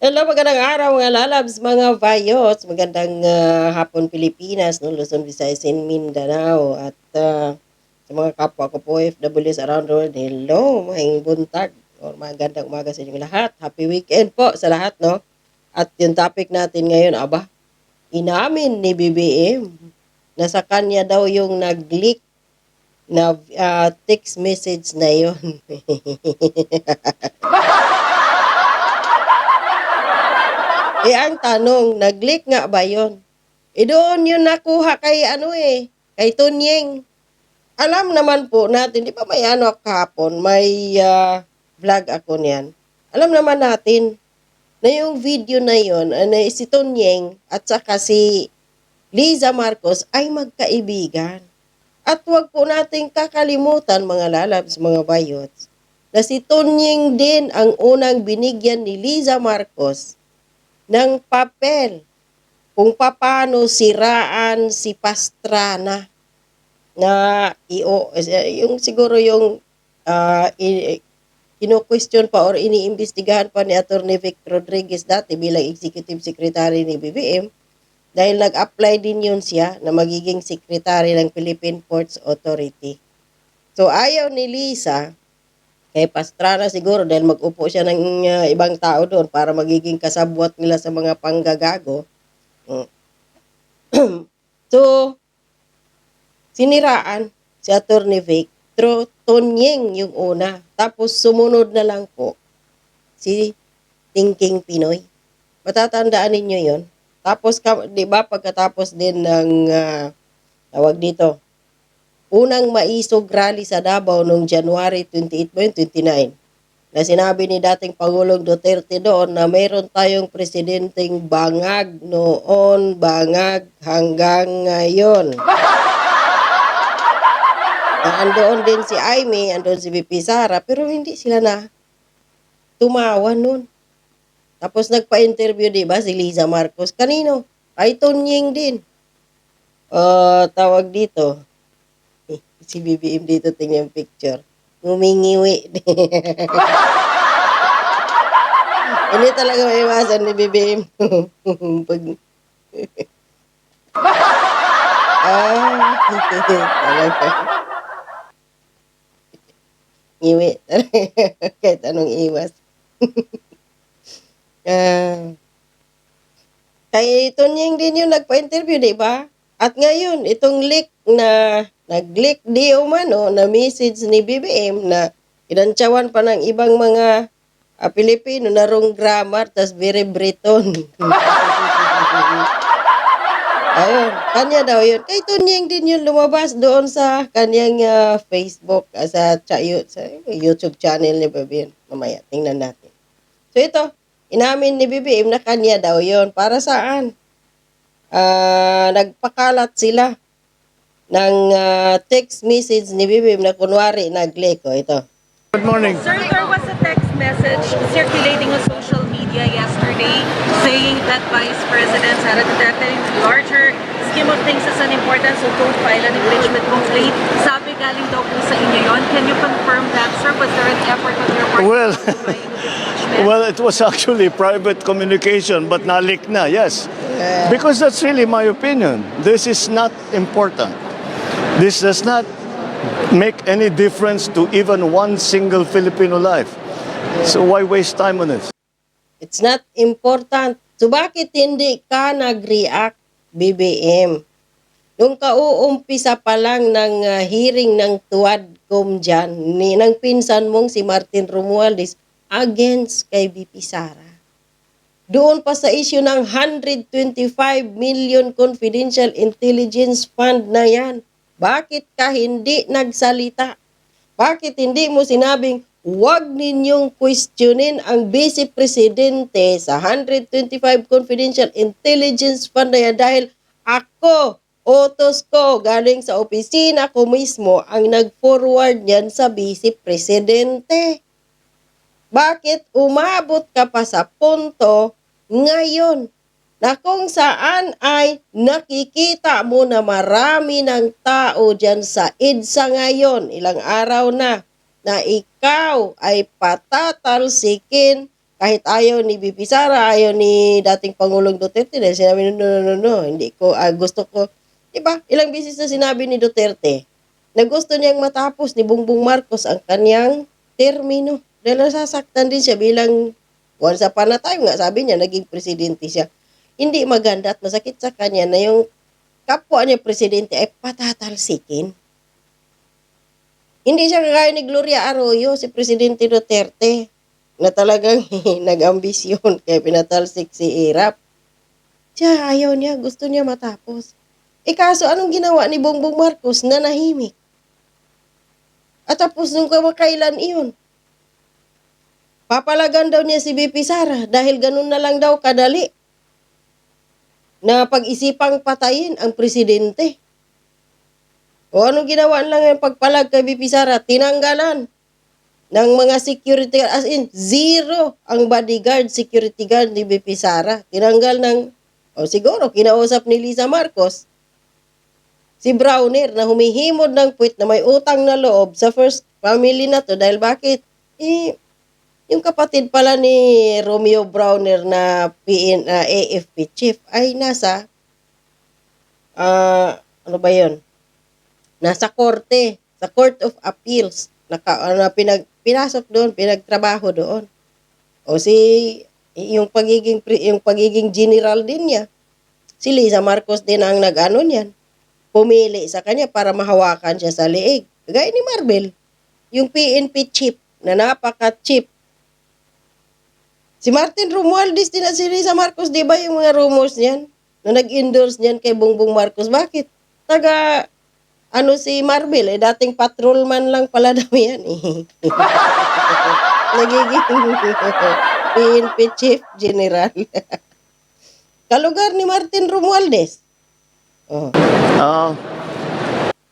Hello, magandang araw mga lalabs, mga vayots. Magandang ah, hapon Pilipinas, no? Luzon, Visayas, and Mindanao. At ah, sa mga kapwa ko po OFWs around the world, hello, mahing buntag or magandang umaga sa inyong lahat. Happy weekend po sa lahat, no? At yung topic natin ngayon, aba, inamin ni BBM na sa kanya daw yung nag-leak na ah, text message na yon. Eh, ang tanong, nag-leak nga ba yon? Eh, doon yun nakuha kay ano eh, kay Tunyeng. Alam naman po natin, di ba may ano kahapon, may ah, vlog ako niyan. Alam naman natin na yung video na yon, ano, si Tunyeng at saka si Liza Marcos ay magkaibigan. At huwag po nating kakalimutan mga lalabs, mga bayots, na si Tunyeng din ang unang binigyan ni Liza Marcos ng papel kung paano siraan si Pastrana na io yung siguro yung uh, kino-question pa or iniimbestigahan pa ni Attorney Vic Rodriguez dati bilang Executive Secretary ni BBM dahil nag-apply din yun siya na magiging secretary ng Philippine Ports Authority. So ayaw ni Lisa kay Pastrana siguro dahil mag-upo siya ng uh, ibang tao doon para magiging kasabwat nila sa mga panggagago. Mm. so, siniraan si Attorney Vic, Tro Tonyeng yung una. Tapos sumunod na lang po si Thinking Pinoy. Matatandaan ninyo yon. Tapos, di ba, pagkatapos din ng, uh, tawag dito, unang maisog rally sa Davao noong January 28 ba yun, 29 na sinabi ni dating Pangulong Duterte doon na mayroon tayong presidenteng bangag noon, bangag hanggang ngayon. na andoon din si Aimee, andoon si VP Sara, pero hindi sila na tumawa noon. Tapos nagpa-interview, di ba, si Liza Marcos. Kanino? Ay, Tonying din. Uh, tawag dito, si BBM dito tingnan yung picture. Ngumingiwi. Hindi talaga may iwasan ni BBM. Pag... ah, talaga. Ngiwi. Kahit anong iwas. ah, kay Tonyeng din yung nagpa-interview, di ba? At ngayon, itong leak na nag-leak di umano na message ni BBM na inantsawan pa ng ibang mga uh, Pilipino na wrong grammar tas very Breton. Ayun, kanya daw yun. Kay Tunyeng din yung lumabas doon sa kanyang uh, Facebook, uh, sa, sa, sa YouTube channel ni BBM. Mamaya, tingnan natin. So ito, inamin ni BBM na kanya daw yun. Para saan? uh, nagpakalat sila ng uh, text message ni Bibim na kunwari nagleko ito. Good morning. Sir, there was a text message circulating on social media yesterday saying that Vice President Sara Duterte, in the larger scheme of things, is unimportant, so don't file an impeachment complaint. Sabi galing daw po sa inyo yon. Can you confirm that, sir? Was there an effort on your part Well, an? Well, it was actually private communication, but nalik na, yes. Because that's really my opinion. This is not important. This does not make any difference to even one single Filipino life. So why waste time on it? It's not important. So bakit hindi ka nag-react, BBM? Nung kauumpisa pa lang ng uh, hearing ng Tuadcom dyan, ni, ng pinsan mong si Martin Romualdez against kay BP Sara. Doon pa sa issue ng 125 million confidential intelligence fund na yan. Bakit ka hindi nagsalita? Bakit hindi mo sinabing huwag ninyong questionin ang Vice Presidente sa 125 confidential intelligence fund na yan dahil ako, otos ko, galing sa opisina ko mismo ang nag-forward yan sa Vice Presidente. Bakit umabot ka pa sa punto ngayon na kung saan ay nakikita mo na marami ng tao dyan sa EDSA ngayon, ilang araw na, na ikaw ay patatalsikin kahit ayaw ni BP Sara, ayaw ni dating Pangulong Duterte, dahil sinabi, no, no, no, no, hindi ko, ah, gusto ko, di ba, ilang beses na sinabi ni Duterte, na gusto niyang matapos ni Bongbong Marcos ang kanyang termino. Dahil nasasaktan din siya bilang, once upon a time nga, sabi niya, naging presidente siya. Hindi maganda at masakit sa kanya na yung kapwa niya presidente ay patatalsikin. Hindi siya kagaya ni Gloria Arroyo, si Presidente Duterte, na talagang nag-ambisyon kaya pinatalsik si Irap. Siya, ayaw niya, gusto niya matapos. Eh kaso, anong ginawa ni Bongbong Marcos na nahimik? At tapos nung kamakailan iyon, papalagan daw niya si BP Sara dahil ganun na lang daw kadali na pag-isipang patayin ang presidente. O anong ginawa lang yung pagpalag kay BP Sara? Tinanggalan ng mga security guard. As in, zero ang bodyguard, security guard ni BP Sara. Tinanggal ng, o siguro, kinausap ni Lisa Marcos, si Browner na humihimod ng puwit na may utang na loob sa first family na to. Dahil bakit? Eh, yung kapatid pala ni Romeo Browner na PN, na AFP chief ay nasa, ah, ano ba yun? Nasa korte, sa Court of Appeals. Naka, na pinag, pinasok doon, pinagtrabaho doon. O si, yung pagiging, yung pagiging general din niya, si Lisa Marcos din ang nag-ano niyan. Pumili sa kanya para mahawakan siya sa liig. Gaya ni Marvel, yung PNP chip na napaka-cheap Si Martin Romualdez din at si Risa Marcos, di ba yung mga rumors niyan? Na nag-endorse niyan kay Bongbong Marcos. Bakit? Taga, ano si Marvel, eh, dating patrolman lang pala daw yan eh. Nagiging PNP Chief General. Kalugar ni Martin Romualdez. Oh. Uh,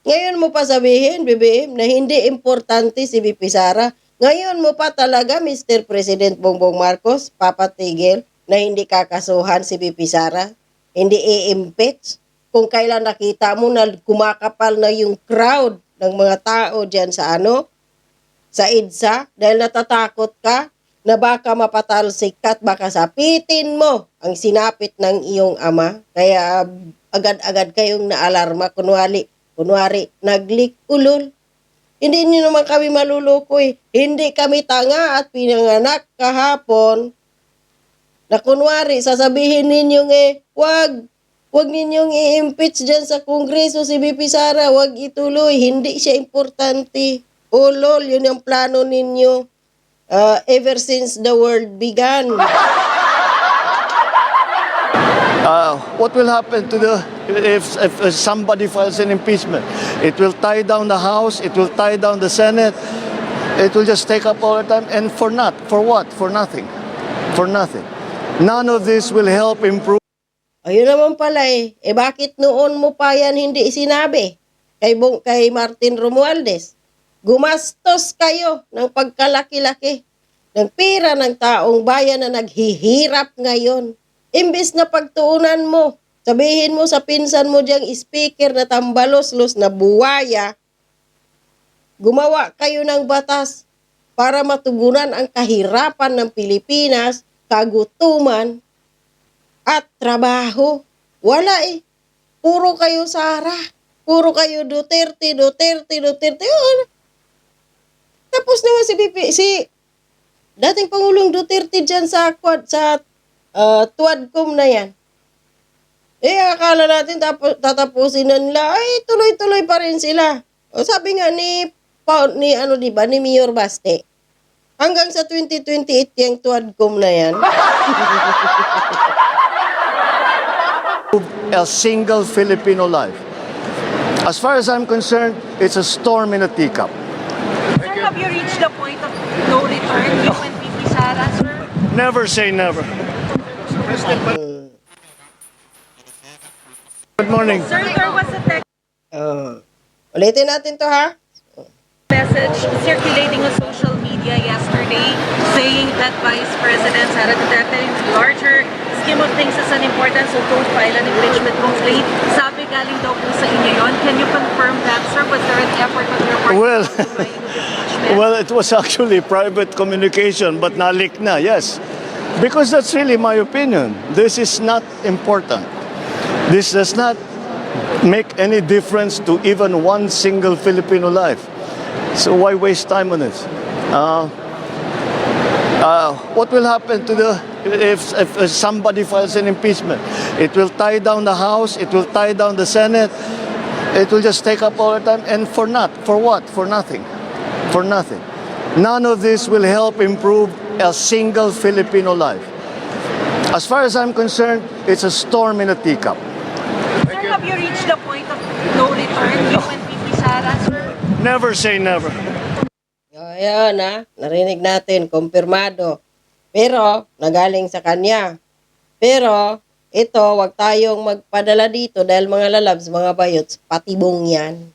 Ngayon mo pa sabihin, BBM, na hindi importante si BP Sara. Ngayon mo pa talaga, Mr. President Bongbong Marcos, papatigil na hindi kakasuhan si BP Sara? Hindi i-impeach? Kung kailan nakita mo na kumakapal na yung crowd ng mga tao dyan sa ano? Sa EDSA? Dahil natatakot ka na baka mapatalsik ka at baka sapitin mo ang sinapit ng iyong ama. Kaya agad-agad kayong naalarma. Kunwari, kunwari, naglik ulol. Hindi niyo naman kami maluluko eh. Hindi kami tanga at pinanganak kahapon na kunwari sasabihin ninyong eh, wag, wag ninyong i-impeach dyan sa kongreso si BP Sara, wag ituloy, hindi siya importante. Oh lol, yun yung plano ninyo uh, ever since the world began. Uh, what will happen to the if, if somebody files an impeachment? It will tie down the House. It will tie down the Senate. It will just take up all the time, and for not for what? For nothing, for nothing. None of this will help improve. Ayun naman pala eh. Eh bakit noon mo pa yan hindi sinabi kay, Bong, kay Martin Romualdez? Gumastos kayo ng pagkalaki-laki ng pera ng taong bayan na naghihirap ngayon. Imbis na pagtuunan mo, sabihin mo sa pinsan mo diyang speaker na tambalos-los na buwaya, gumawa kayo ng batas para matugunan ang kahirapan ng Pilipinas, kagutuman, at trabaho. Wala eh. Puro kayo Sara. Puro kayo Duterte, Duterte, Duterte. Oh, tapos naman si BP, si dating Pangulong Duterte dyan sa sa uh, Tuadcom na yan. Eh, akala natin tapos, tatapusin na nila, ay, tuloy-tuloy pa rin sila. O, sabi nga ni, pa, ni ano di ba, ni Mayor Baste, hanggang sa 2028 yung Tuadcom na yan. a single Filipino life. As far as I'm concerned, it's a storm in a teacup. Sir, have you reached the point of no return, you and VP Sara, sir? Never say never. Good morning. Sir, there was a text Uh, ulitin natin to ha. message circulating on social media yesterday saying that Vice President Sara Duterte in the larger scheme of things is unimportant so don't file an impeachment complaint. Sabi galing daw po sa inyo yon. Can you confirm that, sir? Was there an effort on your part Well, to file an impeachment? impeachment? Well, it was actually private communication, but nalik na, yes. Because that's really my opinion. This is not important. This does not make any difference to even one single Filipino life. So why waste time on it? Uh, uh, what will happen to the if, if somebody files an impeachment? It will tie down the House. It will tie down the Senate. It will just take up all the time, and for not for what? For nothing, for nothing. None of this will help improve a single Filipino life. As far as I'm concerned, it's a storm in a teacup. Sir, have you reached the point of no return, you and VP Sara, sir? Never say never. Ayan ha, narinig natin, kumpirmado. Pero, nagaling sa kanya. Pero, ito, wag tayong magpadala dito dahil mga lalabs, mga bayots, patibong yan.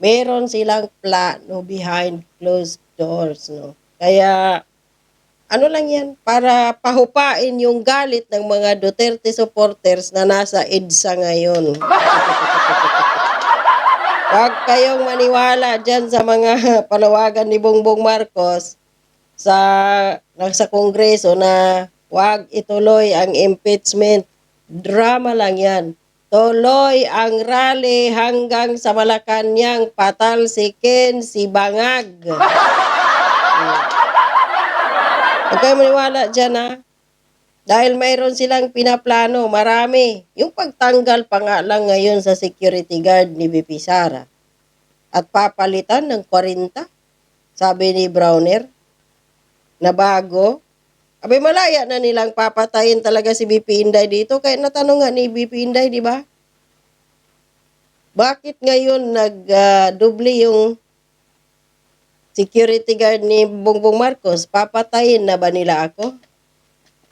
Meron silang plano behind closed doors, no? Kaya, ano lang yan, para pahupain yung galit ng mga Duterte supporters na nasa EDSA ngayon. Huwag kayong maniwala dyan sa mga panawagan ni Bongbong Marcos sa nasa kongreso na huwag ituloy ang impeachment. Drama lang yan. Tuloy ang rally hanggang sa Malacanang patalsikin si Bangag. Huwag kayong maniwala dyan ha. Dahil mayroon silang pinaplano, marami. Yung pagtanggal pa nga lang ngayon sa security guard ni BP Sara. At papalitan ng 40, sabi ni Browner, na bago. Abay, malaya na nilang papatayin talaga si BP Inday dito. Kaya natanong nga ni BP Inday, di ba? Bakit ngayon nag-doble yung security guard ni Bongbong Marcos? Papatayin na ba nila ako?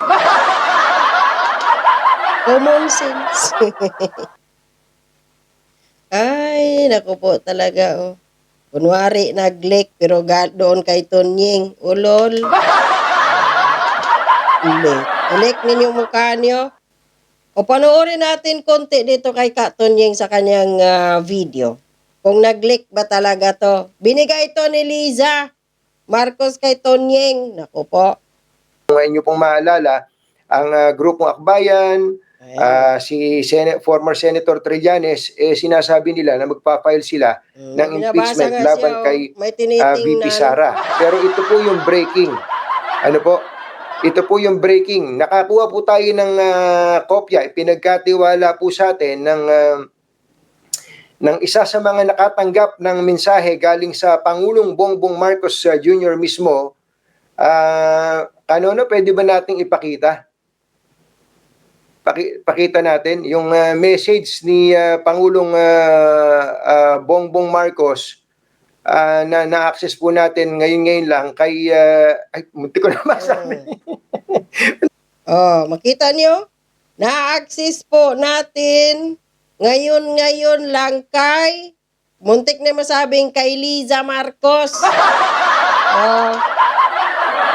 Common sense. Ay, naku po talaga, oh. Kunwari, nag-leak, pero doon kay Tonying. Ulol. Leak. Leak ninyo mukha niyo. O panoorin natin konti dito kay Ka Tonying sa kanyang ah, video. Kung nag-leak ba talaga to. Binigay ito ni Liza. Marcos kay Tonying. Naku po. Kung inyo pong maalala, ang ah, grupong Akbayan, Ayan. ah, si Sen- former Senator Trillanes, eh, sinasabi nila na magpa-file sila Mm, ng impeachment nga laban siya, oh. kay May ah. VP Sara. Pero ito po yung breaking. Ano po? Ito po yung breaking. Nakakuha po tayo ng ah, kopya. Pinagkatiwala po sa atin ng ah, ng isa sa mga nakatanggap ng mensahe galing sa Pangulong Bongbong Marcos ah, Jr. mismo. Ah, ano no, pwede ba nating ipakita? Paki, pakita natin yung ah, message ni ah, Pangulong ah, ah, Bongbong Marcos ah, na na-access po natin ngayon-ngayon lang kay ah, ay munti ko na masabi. Oh, makita niyo? Na-access po natin ngayon-ngayon lang kay muntik na masabing kay Liza Marcos. Oh.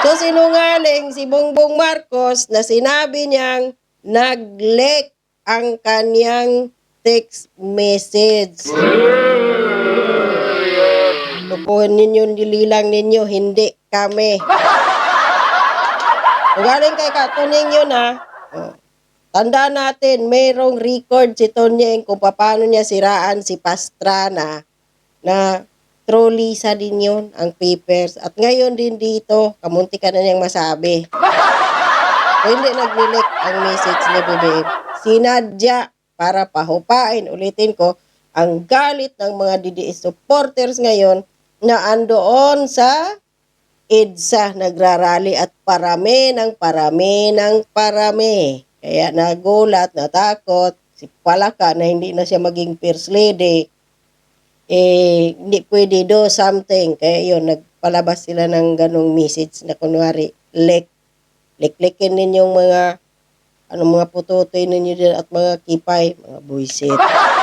So sinungaling si Bongbong Marcos na sinabi niyang nag-leak ang kanyang text message. Lupuhin ninyo, nililang ninyo, hindi kami. Galing kay Katuning yun ha, oh, tanda natin, mayroong record si Tonyeng kung paano niya siraan si Pastrana na true Lisa din yun, ang papers. At ngayon din dito, kamunti ka na niyang masabi. Kung hindi nag-relect ang message ni BBM, sinadya para pahupain, ulitin ko, ang galit ng mga DDS supporters ngayon na andoon sa EDSA nagrarally at parami ng parami ng parami. Kaya nagulat, natakot, si Palaka na hindi na siya maging first lady, eh, hindi pwede do something. Kaya yun, nagpalabas sila ng ganong message na kunwari, lek, liklikin ninyong mga ano mga pututoy ninyo dyan at mga kipay, mga buisit.